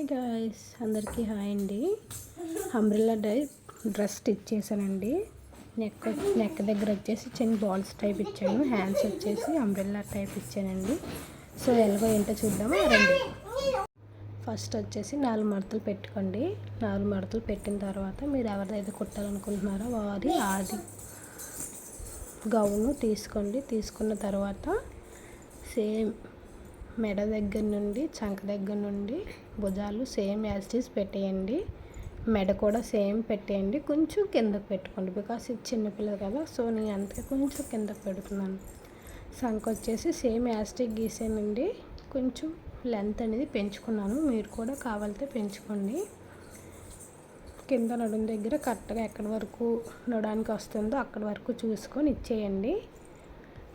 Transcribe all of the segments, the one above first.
Hi guys. అందరికీ hi అండి. Umbrella die dress stitch చేశానండి. నెక్ నెక్ దగ్గర వచ్చేసి చిన్న బాల్స్ టైప్ ఇచ్చాను. హ్యాండ్స్ వచ్చేసి అంబ్రిల్లా టైప్ ఇచ్చానండి. సో ఎలాగో ఏంటో చూద్దామా? రండి. ఫస్ట్ వచ్చేసి నాలుగు మడతలు పెట్టుకోండి. నాలుగు మడతలు పెట్టిన తర్వాత మీరు ఎవరిదైతే కుట్టాలనుకుంటున్నారో వారి ఆది గౌను తీసుకోండి. తీసుకున్న తర్వాత సేమ్ మెడ దగ్గర నుండి చంక దగ్గర నుండి భుజాలు సేమ్ యాస్టీస్ పెట్టేయండి. మెడ కూడా సేమ్ పెట్టేయండి. కొంచెం కిందకు పెట్టుకోండి. బికాస్ ఇది చిన్నపిల్లలు కదా సో నేను అందుకే కొంచెం కిందకు పెడుతున్నాను. సంక వచ్చేసి సేమ్ యాస్టిక్ గీసానండి. కొంచెం లెంత్ అనేది పెంచుకున్నాను. మీరు కూడా కావాలితే పెంచుకోండి. కింద నడుము దగ్గర కరెక్ట్గా ఎక్కడి వరకు నడడానికి వస్తుందో అక్కడి వరకు చూసుకొని ఇచ్చేయండి.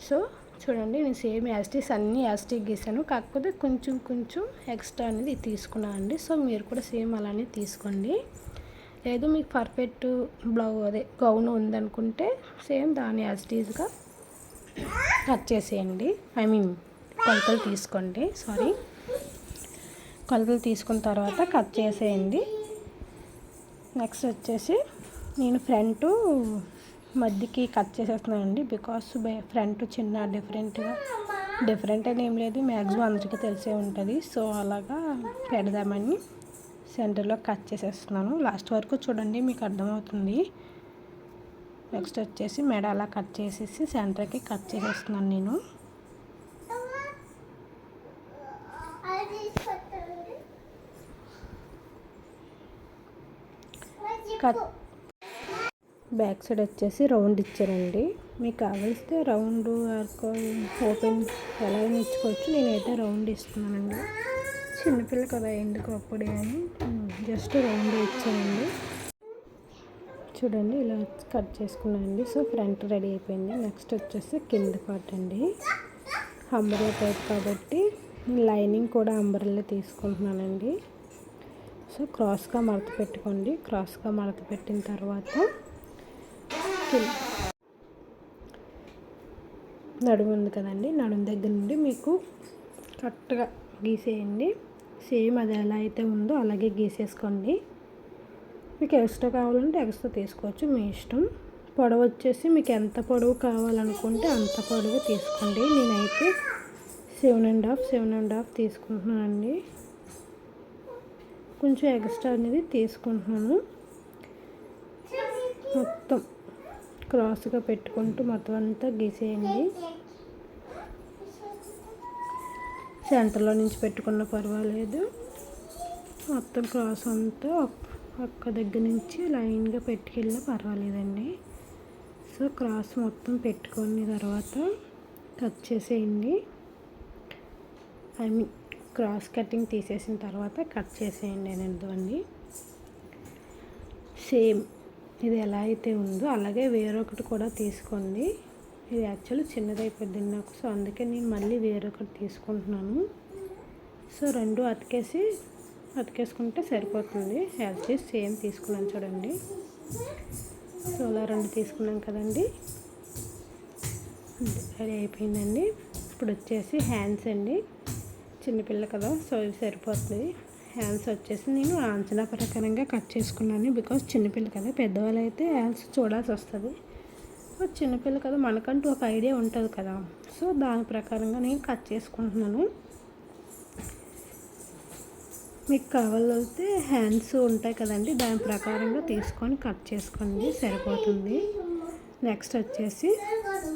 సో చూడండి నేను సేమ్ యాస్టిక్స్ అన్నీ యాస్టిక్ గీసాను. కాకపోతే కొంచెం కొంచెం ఎక్స్ట్రా అనేది తీసుకున్నాను అండి. సో మీరు కూడా సేమ్ అలానే తీసుకోండి. లేదు మీకు పర్ఫెక్ట్ బ్లౌ అదే గౌన్ ఉందనుకుంటే సేమ్ దాని యాస్టీజ్గా కట్ చేసేయండి. ఐ మీన్ కొలతలు తీసుకోండి సారీ. కొలతలు తీసుకున్న తర్వాత కట్ చేసేయండి. నెక్స్ట్ వచ్చేసి నేను ఫ్రంట్ మధ్యకి కట్ చేసేస్తున్నానండి. బికాస్ ఫ్రంట్ చిన్న డిఫరెంట్గా డిఫరెంట్ అని ఏం లేదు. మ్యాక్సిమం అందరికీ తెలిసే ఉంటుంది. సో అలాగా పెడదామని సెంటర్లో కట్ చేసేస్తున్నాను. లాస్ట్ వరకు చూడండి మీకు అర్థమవుతుంది. నెక్స్ట్ వచ్చేసి మెడ అలా కట్ చేసేసి సెంటర్కి కట్ చేసేస్తున్నాను నేను. కట్ బ్యాక్ సైడ్ వచ్చేసి రౌండ్ ఇచ్చారండి. మీకు కావలిస్తే రౌండ్ ఓపెన్ ఎలా ఇచ్చుకోవచ్చు. నేనైతే రౌండ్ ఇస్తున్నానండి. చిన్నపిల్ల కదా ఎందుకు అప్పుడే అని. జస్ట్ రౌండ్ ఇచ్చానండి చూడండి ఇలా కట్ చేసుకున్నానండి. సో ఫ్రంట్ రెడీ అయిపోయింది. నెక్స్ట్ వచ్చేసి కింద పార్ట్ అండి. అంబర్లా టైప్ కాబట్టి లైనింగ్ కూడా అంబర్లా తీసుకుంటున్నానండి. సో క్రాస్గా మడత పెట్టుకోండి. క్రాస్గా మడత పెట్టిన తర్వాత నడుము ఉంది కదండి నడుము దగ్గర నుండి మీకు కరెక్ట్గా గీసేయండి. సేమ్ అది ఎలా అయితే ఉందో అలాగే గీసేసుకోండి. మీకు ఎక్స్ట్రా కావాలంటే ఎక్స్ట్రా తీసుకోవచ్చు మీ ఇష్టం. పొడవు వచ్చేసి మీకు ఎంత పొడవు కావాలనుకుంటే అంత పొడవు తీసుకోండి. నేనైతే seven and half seven and half తీసుకుంటున్నానండి. కొంచెం ఎక్స్ట్రా అనేది తీసుకుంటున్నాను. మొత్తం. క్రాస్గా పెట్టుకుంటూ మొత్తం అంతా గీసేయండి. సెంటర్లో నుంచి పెట్టుకున్న పర్వాలేదు. మొత్తం క్రాస్ అంతా ఒక్క దగ్గర నుంచి లైన్గా పెట్టుకెళ్ళినా పర్వాలేదండి. సో క్రాస్ మొత్తం పెట్టుకున్న తర్వాత కట్ చేసేయండి. ఐ మీన్ క్రాస్ కటింగ్ తీసేసిన తర్వాత కట్ చేసేయండి అని అండి. సేమ్ ఇది ఎలా అయితే ఉందో అలాగే వేరొకటి కూడా తీసుకోండి. ఇది యాక్చువల్లీ చిన్నదైపోద్ది నాకు సో అందుకే నేను మళ్ళీ వేరొకటి తీసుకుంటున్నాను. సో రెండు అతికేసి అతికేసుకుంటే సరిపోతుంది. యాజ్ సేమ్ తీసుకున్నాను చూడండి. సో అలా రెండు తీసుకున్నాం కదండి. రెడీ అయిపోయిందండి. ఇప్పుడు వచ్చేసి హ్యాండ్స్ అండి. చిన్నపిల్ల కదా సో ఇవి సరిపోతుంది. హ్యాండ్స్ వచ్చేసి నేను అంచనా ప్రకారంగా కట్ చేసుకున్నాను. బికాస్ చిన్నపిల్ల కదా పెద్దవాళ్ళు అయితే హ్యాండ్స్ చూడాల్సి వస్తుంది. చిన్నపిల్ల కదా మనకంటూ ఒక ఐడియా ఉంటుంది కదా. సో దాని ప్రకారంగా నేను కట్ చేసుకుంటున్నాను. మీకు కావాలంటే హ్యాండ్స్ ఉంటాయి కదండి దాని ప్రకారంగా తీసుకొని కట్ చేసుకోండి సరిపోతుంది. నెక్స్ట్ వచ్చేసి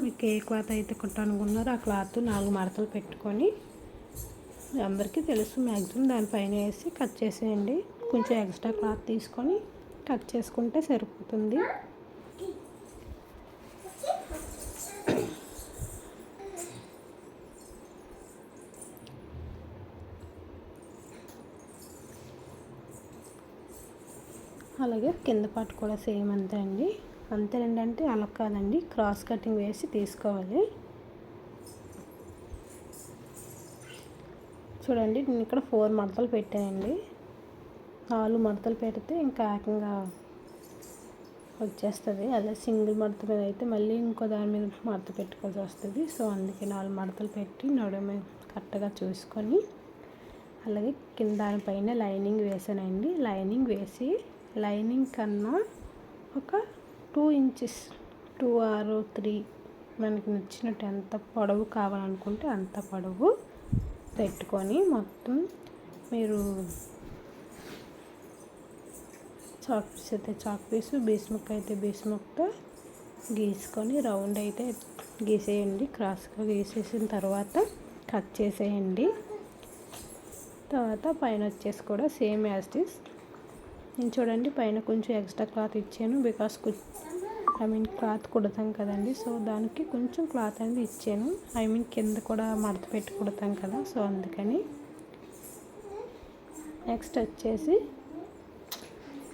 మీకు ఏ క్లాత్ అయితే కుట్టాలనుకున్నారో ఆ క్లాత్ నాలుగు మడతలు పెట్టుకొని అందరికీ తెలుసు. మ్యాక్సిమం దానిపైన వేసి కట్ చేసేయండి. కొంచెం ఎక్స్ట్రా క్లాత్ తీసుకొని కట్ చేసుకుంటే సరిపోతుంది. అలాగే కింద పాటు కూడా సేమ్ అంతే అండి. అంతేనండి అంటే అలా కాదండి. క్రాస్ కటింగ్ వేసి తీసుకోవాలి. చూడండి నేను ఇక్కడ ఫోర్ మడతలు పెట్టానండి. నాలుగు మడతలు పెడితే ఇంకా ఏకంగా వచ్చేస్తుంది. అదే సింగిల్ మడత మీద అయితే మళ్ళీ ఇంకో దాని మీద మడత పెట్టుకోవాల్సి వస్తుంది. సో అందుకే నాలుగు మడతలు పెట్టి నడుము కరెక్ట్గా చూసుకొని అలాగే కింద దానిపైన లైనింగ్ వేసానండి. లైనింగ్ వేసి లైనింగ్ కన్నా ఒక two inches two or three మనకి నచ్చినట్టు ఎంత పొడవు కావాలనుకుంటే అంత పొడవు పెట్టుకొని మొత్తం మీరు చాక్ పీస్ అయితే చాక్ పీస్ బీస్ అయితే బీస్ముక్తో గీసుకొని రౌండ్ అయితే గీసేయండి. క్రాస్గా గీసేసిన తర్వాత కట్ చేసేయండి. తర్వాత పైన వచ్చేసి కూడా సేమ్ యాస్టిస్ నేను చూడండి పైన కొంచెం ఎక్స్ట్రా క్లాత్ ఇచ్చాను బికాస్ ఐ మీన్ క్లాత్ కుడతాం కదండి. సో దానికి కొంచెం క్లాత్ అనేది ఇచ్చాను. ఐ మీన్ కింద కూడా మడత పెట్టి కుడతాం కదా. సో అందుకని నెక్స్ట్ వచ్చేసి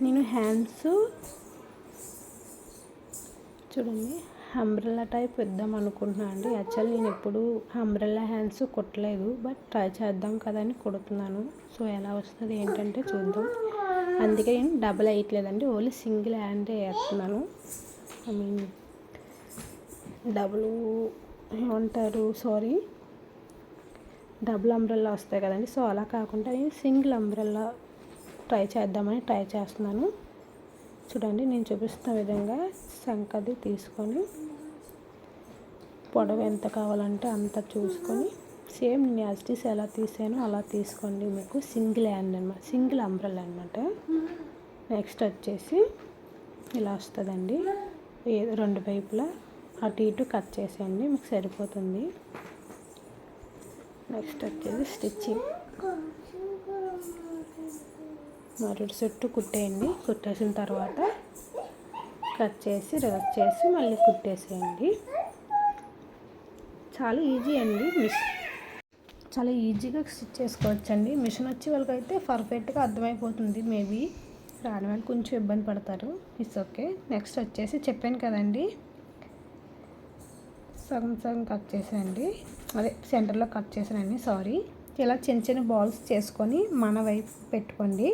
నేను హ్యాండ్స్ చూడండి. అంబ్రెల్లా టైప్ ఇద్దాం అనుకుంటున్నాను అండి. యాక్చువల్ నేను ఎప్పుడు అంబ్రెల్లా హ్యాండ్స్ కుట్టలేదు. బట్ ట్రై చేద్దాం కదా అని కుడుతున్నాను. సో ఎలా వస్తుంది ఏంటంటే చూద్దాం. అందుకే నేను డబల్ వేయట్లేదండి. ఓన్లీ సింగిల్ హ్యాండే వేస్తున్నాను. ఐ మీన్ డబుల్ ఏమంటారు? సారీ డబుల్ అంబ్రెల్లా వస్తాయి కదండి. సో అలా కాకుండా నేను సింగిల్ అంబ్రెల్లా ట్రై చేద్దామని ట్రై చేస్తున్నాను. చూడండి నేను చూపిస్తున్న విధంగా సంకది తీసుకొని పొడవు ఎంత కావాలంటే అంత చూసుకొని సేమ్ నేను యాజిటీస్ ఎలా తీసానో అలా తీసుకోండి మీకు. సింగిల్ హ్యాండ్ అనమాట సింగిల్ అంబ్రెల్లా అనమాట నెక్స్ట్ వచ్చేసి ఇలా వస్తుందండి. రెండు వైపులా అటు ఇటు కట్ చేసేయండి మీకు సరిపోతుంది. నెక్స్ట్ వచ్చేసి స్టిచ్చింగ్. మరుడు చుట్టూ కుట్టేయండి కుట్టేసిన తర్వాత కట్ చేసి రివర్స్ చేసి మళ్ళీ కుట్టేసేయండి. చాలా ఈజీ అండి మిషన్ చాలా ఈజీగా స్టిచ్ చేసుకోవచ్చండి. మిషన్ వచ్చి వాళ్ళకైతే పర్ఫెక్ట్గా అర్థమైపోతుంది మేబీ. రాని వాళ్ళు కొంచెం ఇబ్బంది పడతారు. ఇట్స్ ఓకే నెక్స్ట్ వచ్చేసి చెప్పాను కదండి. సగం సగం కట్ చేసానండి అదే సెంటర్లో కట్ చేసానండి. సారీ ఇలా చిన్న చిన్న బాల్స్ చేసుకొని మన వైపు పెట్టుకోండి.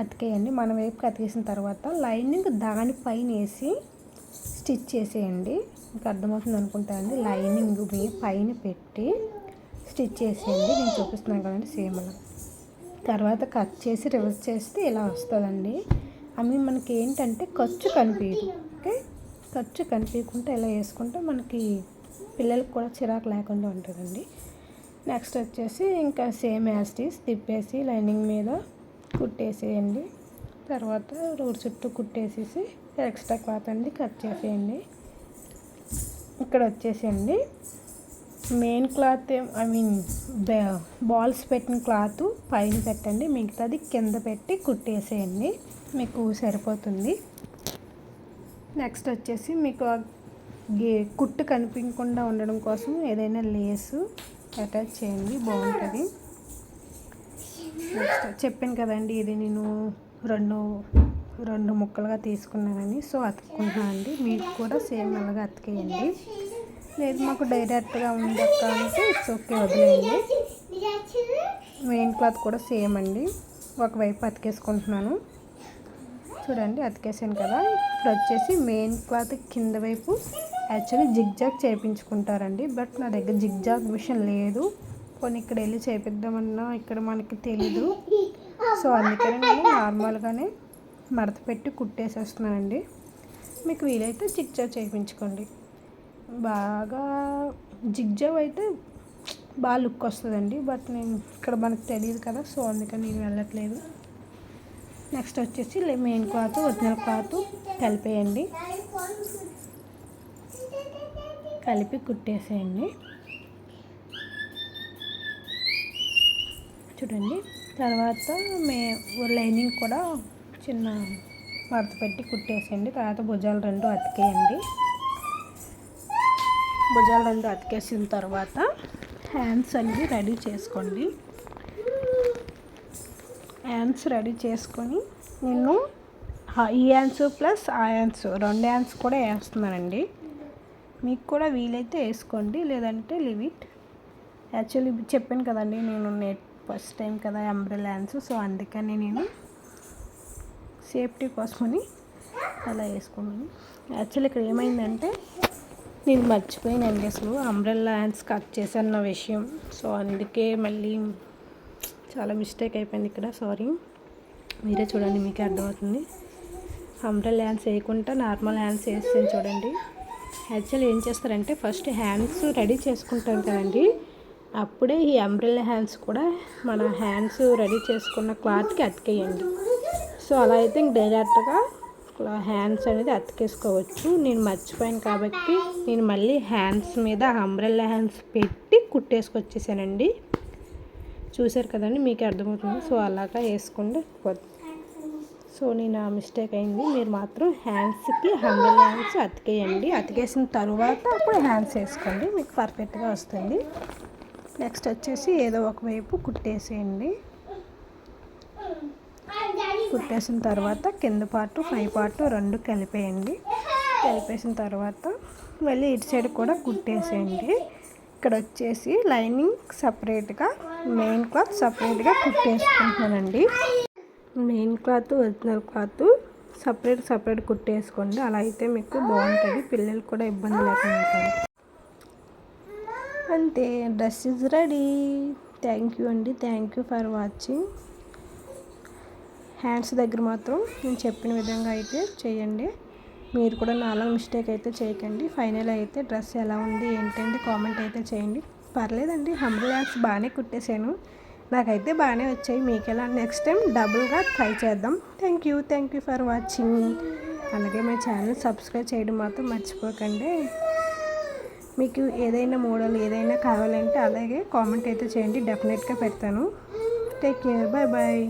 అతికేయండి. మన వైపుకి అతికేసిన తర్వాత లైనింగ్ దానిపైన వేసి స్టిచ్ చేసేయండి. మీకు అర్థమవుతుంది అనుకుంటానండి లైనింగ్ మీ పైన పెట్టి స్టిచ్ చేసేయండి. నేను చూపిస్తున్నాను కదండి. సేమ్ అలా. తర్వాత కట్ చేసి రివర్స్ చేస్తే ఇలా వస్తుందండి. అవి మనకి ఏంటంటే ఖర్చు కనిపించదు ఓకే? ఖర్చు కనిపించకుండా ఇలా వేసుకుంటే మనకి పిల్లలకు కూడా చిరాకు లేకుండా ఉంటుందండి. నెక్స్ట్ వచ్చేసి ఇంకా సేమ్ యాస్టీస్ తిప్పేసి లైనింగ్ మీద కుట్టేసేయండి. తర్వాత రోడ్ చుట్టూ కుట్టేసేసి ఎక్స్ట్రా క్లాత్ అండి కట్ చేసేయండి. ఇక్కడ వచ్చేసేయండి. Main cloth I mean balls పెట్టిన క్లాత్ పైన పెట్టండి. మిగతాది కింద పెట్టి కుట్టేసేయండి. మీకు సరిపోతుంది. నెక్స్ట్ వచ్చేసి మీకు గే కుట్టు కనిపించకుండా ఉండడం కోసం ఏదైనా లేసు అటాచ్ చేయండి. బాగుంటుంది. నెక్స్ట్ చెప్పాను కదండి ఇది నేను రెండు రెండు ముక్కలుగా తీసుకున్నానని. సో అతుక్కుంటున్నాను అండి. మీకు కూడా సేమ్ అలాగా అతికేయండి. లేదు మాకు డైరెక్ట్గా ఉంది అక్క అంటే ఇట్స్ ఓకే వదిలేయండి. మెయిన్ క్లాత్ కూడా సేమ్ అండి. ఒకవైపు అతికేసుకుంటున్నాను. చూడండి అతికేసాను కదా. ఇప్పుడు వచ్చేసి మెయిన్ క్లాత్ కింద వైపు యాక్చువల్లీ జిగ్జాగ్ చేయించుకుంటారండి బట్ నా దగ్గర జిగ్జాగ్ మిషన్ లేదు. కొన్ని ఇక్కడ వెళ్ళి చేపిద్దామన్నా ఇక్కడ మనకి తెలీదు. సో అందుకని నేను నార్మల్గానే మడత పెట్టి కుట్టేసేస్తున్నానండి. మీకు వీలైతే చిక్చా చేయించుకోండి బాగా జిగ్జాగ్ అయితే బాగా లుక్ వస్తుందండి. బట్ నేను ఇక్కడ మనకు తెలియదు కదా సో అందుకని నేను వెళ్ళట్లేదు. నెక్స్ట్ వచ్చేసి మెయిన్ క్లాత్ ఒరిజినల్ క్లాత్ కలిపేయండి. కలిపి కుట్టేసేయండి. చూడండి తర్వాత మే లైనింగ్ కూడా చిన్న మడత పెట్టి కుట్టేసేయండి. తర్వాత భుజాలు రెండు అతికేయండి. భుజాలు రెండు అతికేసిన తర్వాత హ్యాండ్స్ అన్నీ రెడీ చేసుకోండి. హ్యాండ్స్ రెడీ చేసుకొని నేను ఈ హ్యాండ్స్ ప్లస్ ఆ హ్యాండ్స్ రెండు హ్యాండ్స్ కూడా వేస్తున్నానండి. మీకు కూడా వీలైతే వేసుకోండి లేదంటే లిమిట్ యాక్చువల్లీ చెప్పాను కదండి నేను నెట్ ఫస్ట్ టైం కదా ఎంబ్రెల్ హ్యాండ్స్ సో అందుకని నేను సేఫ్టీ కోసమని అలా వేసుకున్నాను. యాక్చువల్లీ ఇక్కడ ఏమైందంటే నేను మర్చిపోయినండి అసలు. అంబ్రెల్లా హ్యాండ్స్ కట్ చేశాను నా విషయం. సో అందుకే మళ్ళీ చాలా మిస్టేక్ అయిపోయింది ఇక్కడ. సారీ మీరే చూడండి మీకే అర్థమవుతుంది. అంబ్రెల్ హ్యాండ్స్ వేయకుండా నార్మల్ హ్యాండ్స్ వేస్తాను చూడండి. యాక్చువల్ ఏం చేస్తారంటే ఫస్ట్ హ్యాండ్స్ రెడీ చేసుకుంటాం కదండి. అప్పుడే ఈ అంబ్రెల్లా హ్యాండ్స్ కూడా మన హ్యాండ్స్ రెడీ చేసుకున్న క్లాత్కి అతికేయండి. సో అలా అయితే ఇంక డైరెక్ట్గా హ్యాండ్స్ అనేది అతికేసుకోవచ్చు. నేను మర్చిపోయాను కాబట్టి నేను మళ్ళీ హ్యాండ్స్ మీద అంబ్రెల్లా హ్యాండ్స్ పెట్టి కుట్టేసుకొచ్చేసానండి. చూసారు కదండి మీకు అర్థమవుతుంది. సో అలాగా వేసుకుంటే సో నేను ఆ మిస్టేక్ అయింది. మీరు మాత్రం హ్యాండ్స్కి హండ్రెడ్ హ్యాండ్స్ అతికేయండి. అతికేసిన తర్వాత అప్పుడు హ్యాండ్స్ వేసుకోండి. మీకు పర్ఫెక్ట్గా వస్తుంది. నెక్స్ట్ వచ్చేసి ఏదో ఒకవైపు కుట్టేసేయండి. కుట్టేసిన తర్వాత కింద పాటు పై పాటు రెండు కలిపేయండి. కలిపేసిన తర్వాత మళ్ళీ ఇటు సైడ్ కూడా కుట్టేసేయండి. ఇక్కడ వచ్చేసి లైనింగ్ సపరేట్గా మెయిన్ క్లాత్ సపరేట్గా కుట్టేసుకుంటున్నానండి. Main cloth original cloth separate separate కుట్టేసుకోండి. అలా అయితే మీకు బాగుంటుంది. పిల్లలు కూడా ఇబ్బంది లేకుండా అంతే dress is ready thank you అండి. Thank you for watching hands దగ్గర మాత్రం నేను చెప్పిన విధంగా అయితే చేయండి. మీరు కూడా నాలో మిస్టేక్ అయితే చేయకండి. ఫైనల్ అయితే డ్రెస్ ఎలా ఉంది ఏంటండి కామెంట్ అయితే చేయండి. పర్లేదండి హండ్రెడ్ హ్యాండ్స్ బాగానే కుట్టేశాను. నాకైతే బాగానే వచ్చాయి. మీకు ఎలా నెక్స్ట్ టైం డబుల్గా ట్రై చేద్దాం. Thank you thank you for watching అలాగే మా ఛానల్ సబ్స్క్రైబ్ చేయడం మాత్రం మర్చిపోకండి. మీకు ఏదైనా మోడల్ ఏదైనా కావాలంటే అలాగే కామెంట్ అయితే చేయండి. డెఫినెట్గా పెడతాను. Take care bye bye